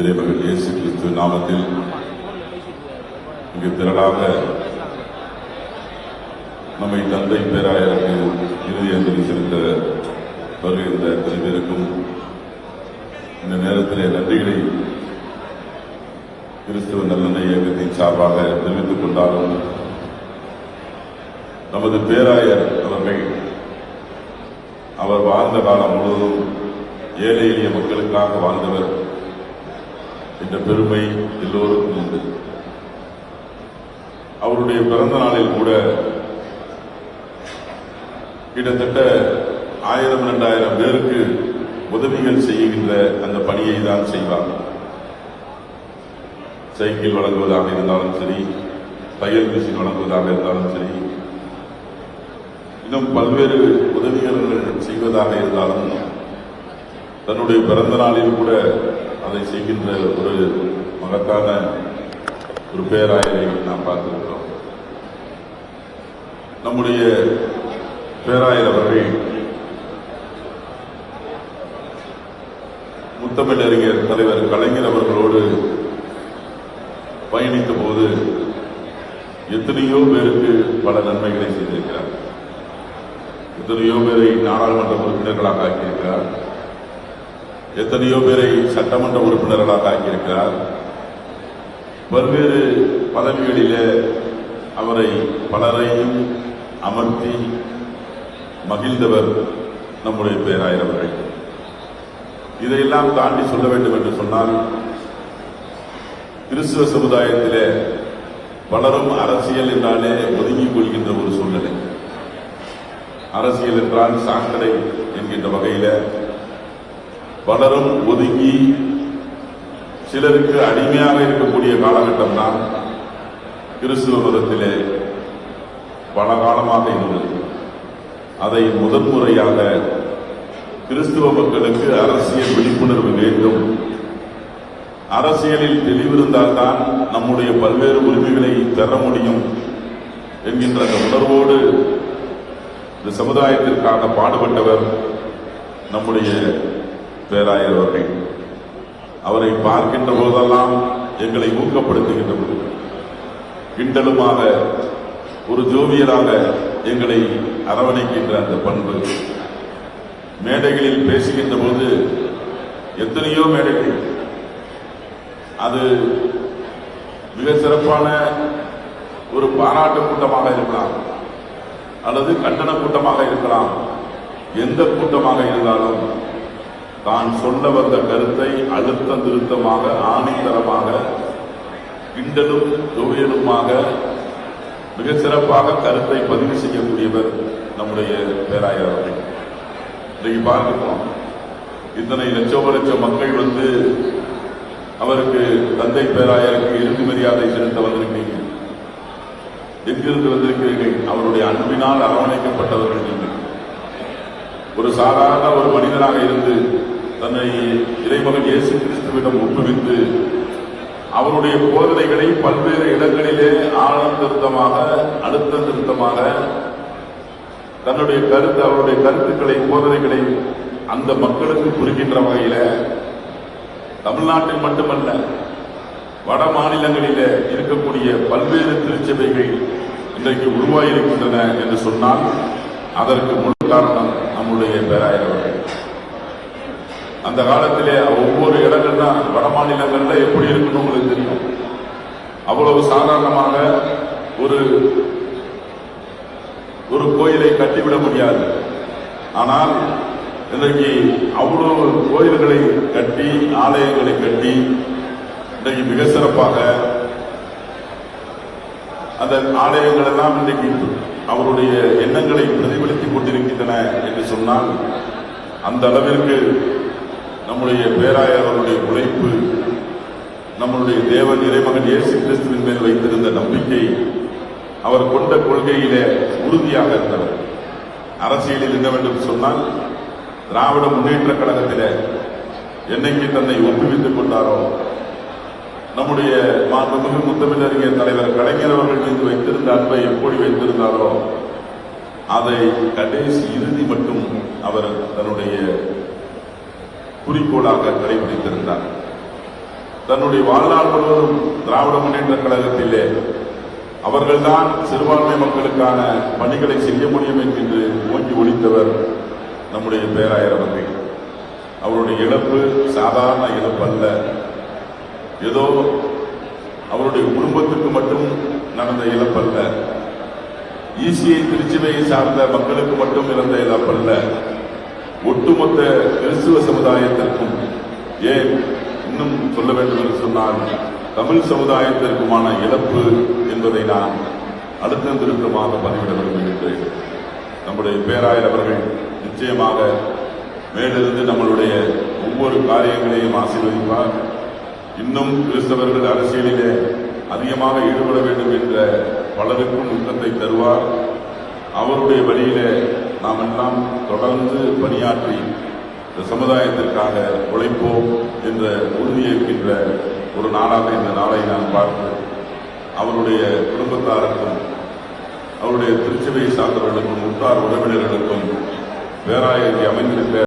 இறைமகன் இயேசு கிறிஸ்து நாமத்தில் இங்கு திரளாக நம்மை தந்தை பேராயருக்கு இறுதி அஞ்சலி செலுத்த வருகின்ற அத்தனை பேருக்கும் இந்த நேரத்திலே நன்றிகளை கிறிஸ்துவ நல்லெண்ண இயக்கத்தின் சார்பாக தெரிவித்துக் கொண்டாலும் நமது பேராயர் அவர்கள் அவர் வாழ்ந்த காலம் முழுவதும் ஏழை எளிய மக்களுக்காக வாழ்ந்தவர். என்ற பெருமை எல்லோருக்கும் உண்டு. அவருடைய பிறந்த நாளில் கூட கிட்டத்தட்ட ஆயிரம் இரண்டாயிரம் பேருக்கு உதவிகள் செய்கின்ற அந்த பணியை தான் செய்வார். சைக்கிள் வழங்குவதாக இருந்தாலும் சரி தையல் மிஷின் வழங்குவதாக இருந்தாலும் சரி இன்னும் பல்வேறு உதவிகள் செய்வதாக இருந்தாலும் தன்னுடைய பிறந்த நாளில் கூட அதை செய்கின்ற ஒரு மகத்தான ஒரு பேராயரை நாம் பார்த்திருக்கிறோம். நம்முடைய பேராயர் அவர்கள் முத்தமிழறிஞர் தலைவர் கலைஞர் அவர்களோடு பயணித்த போது எத்தனையோ பேருக்கு பல நன்மைகளை செய்திருக்கிறார். எத்தனையோ பேரை நாடாளுமன்ற உறுப்பினர்களாக ஆக்கியிருக்கிறார். எத்தனையோ பேரை சட்டமன்ற உறுப்பினர்களாக ஆக்கியிருக்கிறார். பல்வேறு பதவிகளிலே அவரை பலரையும் அமர்த்தி மகிழ்ந்தவர் நம்முடைய பேராயர் அவர்கள். இதையெல்லாம் தாண்டி சொல்ல வேண்டும் என்று சொன்னால் கிறிஸ்துவ சமுதாயத்திலே பலரும் அரசியல் என்றாலே ஒதுங்கிக் கொள்கின்ற ஒரு சூழ்நிலை. அரசியல் என்றால் சாக்கடை என்கின்ற வகையில பலரும் ஒதுங்கி சிலருக்கு அடிமையாக இருக்கக்கூடிய காலகட்டம் தான் கிறிஸ்துவ மதத்திலே பல காலமாக இருந்தது. அதை முதன்முறையாக கிறிஸ்துவ மக்களுக்கு அரசியல் விழிப்புணர்வு வேண்டும். அரசியலில் தெளிவிருந்தால்தான் நம்முடைய பல்வேறு உரிமைகளை பெற முடியும் என்கின்ற அந்த உணர்வோடு இந்த சமுதாயத்திற்காக பாடுபட்டவர் நம்முடைய பேராயர் அவர்கள் அவரை பார்க்கின்ற போதெல்லாம் எங்களை ஊக்கப்படுத்துகின்ற போது கிண்டலுமாக ஒரு ஜோவியராக எங்களை அரவணைக்கின்ற அந்த பண்பு. மேடைகளில் பேசுகின்ற போது எத்தனையோ மேடைகள் அது மிக சிறப்பான ஒரு பாராட்டு கூட்டமாக இருக்கலாம் அல்லது கண்டன கூட்டமாக இருக்கலாம். எந்த கூட்டமாக இருந்தாலும் தான் சொல்ல வந்த கருத்தை அழுத்தம் திருத்தமாக ஆணித்தரமாக கிண்டலும் துவையலுமாக மிக சிறப்பாக கருத்தை பதிவு செய்யக்கூடியவர் நம்முடைய பேராயர் அவர்கள். இன்றைக்கு பார்க்கிறோம் இத்தனை லட்சம் லட்சம் மக்கள் வந்து அவருக்கு தந்தை பேராயருக்கு இறுதி மரியாதை செலுத்த வந்திருக்கீங்க எங்கிருந்து வந்திருக்கிறீர்கள்? அவருடைய அன்பினால் அரவணைக்கப்பட்டவர்கள் நீங்கள். ஒரு சாதாரண ஒரு மனிதனாக இருந்து தன்னை இறைமகன் இயேசு கிறிஸ்துவிடம் ஒப்புவித்து அவருடைய போதனைகளை பல்வேறு இடங்களிலே ஆழந்திருத்தமாக அழுத்த திருத்தமாக தன்னுடைய கருத்து அவருடைய கருத்துக்களை போதனைகளை அந்த மக்களுக்கு புரிகின்ற வகையில தமிழ்நாட்டில் மட்டுமல்ல வட மாநிலங்களில் இருக்கக்கூடிய பல்வேறு திருச்சபைகள் இன்றைக்கு உருவாகியிருக்கின்றன என்று சொன்னால் அதற்கு முழு காரணம் நம்முடைய பேராயர் அந்த காலத்திலே ஒவ்வொரு இடங்கள் தான் வட மாநிலங்கள்ல எப்படி இருக்குன்னு உங்களுக்கு தெரியும். அவ்வளவு சாதாரணமாக ஒரு ஒரு கோயிலை கட்டிவிட முடியாது. ஆனால் இன்றைக்கு அவ்வளவு கோயில்களை கட்டி ஆலயங்களை கட்டி இன்றைக்கு மிக சிறப்பாக அந்த ஆலயங்கள் எல்லாம் இன்றைக்கு அவருடைய எண்ணங்களை பிரதிபலித்துக் கொண்டிருக்கின்றன என்று சொன்னால் அந்த அளவிற்கு நம்முடைய பேராயர் அவருடைய உழைப்பு நம்மளுடைய தேவன் இறைமகன் இயேசு கிறிஸ்துவின் மேல் வைத்திருந்த நம்பிக்கை அவர் கொண்ட கொள்கையிலே உறுதியாக இருந்தவர் அரசியலில் என்னவென்று சொன்னால் திராவிட முன்னேற்ற கழகத்திலே என்னைக்கு தன்னை ஒப்புவித்துக் கொண்டாரோ நம்முடைய மாண்புமிகு முத்தமிழறிஞர் தலைவர் கலைஞர் அவர்கள் மீது வைத்திருந்த அன்பை எப்படி வைத்திருந்தாரோ அதை கடைசி இறுதி மட்டும் அவர் தன்னுடைய குறிக்கோளாக கடைபிடித்திருந்தார். தன்னுடைய வாழ்நாள் முழுவதும் திராவிட முன்னேற்ற கழகத்திலே அவர்கள்தான் சிறுபான்மை மக்களுக்கான பணிகளை செய்ய முடியும் என்று ஓங்கி ஒழித்தவர் நம்முடைய பேராயர் அவர்கள். அவருடைய இழப்பு சாதாரண இழப்பு அல்ல. ஏதோ அவருடைய குடும்பத்துக்கு மட்டும் நடந்த இழப்பல்ல. ஈசியை திருச்சிவையை சார்ந்த மக்களுக்கு மட்டும் இழந்த இழப்பல்ல. ஒட்டுமொத்த கிறிஸ்துவ சமுதாயத்திற்கும் ஏன் இன்னும் சொல்ல வேண்டும் என்று சொன்னால் தமிழ் சமுதாயத்திற்குமான இழப்பு என்பதை நான் அடுத்த திருத்தமாக பதிவிட விரும்புகின்றேன். நம்முடைய பேராயர் அவர்கள் நிச்சயமாக மேலிருந்து நம்மளுடைய ஒவ்வொரு காரியங்களையும் ஆசீர்வதிப்பார். இன்னும் கிறிஸ்தவர்கள் அரசியலிலே அதிகமாக ஈடுபட வேண்டும் என்ற பலருக்கும் ஊக்கத்தை தருவார். அவருடைய வழியிலே நாம் எல்லாம் தொடர்ந்து பணியாற்றி இந்த சமுதாயத்திற்காக உழைப்போம் என்ற உறுதியேற்கின்ற ஒரு நாளாக இந்த நாளை நான் பார்த்து அவருடைய குடும்பத்தாருக்கும் அவருடைய திருச்சபை சார்ந்தவர்களுக்கும் உற்றார் உறவினர்களுக்கும் பேராயத்தை அமைந்திருக்க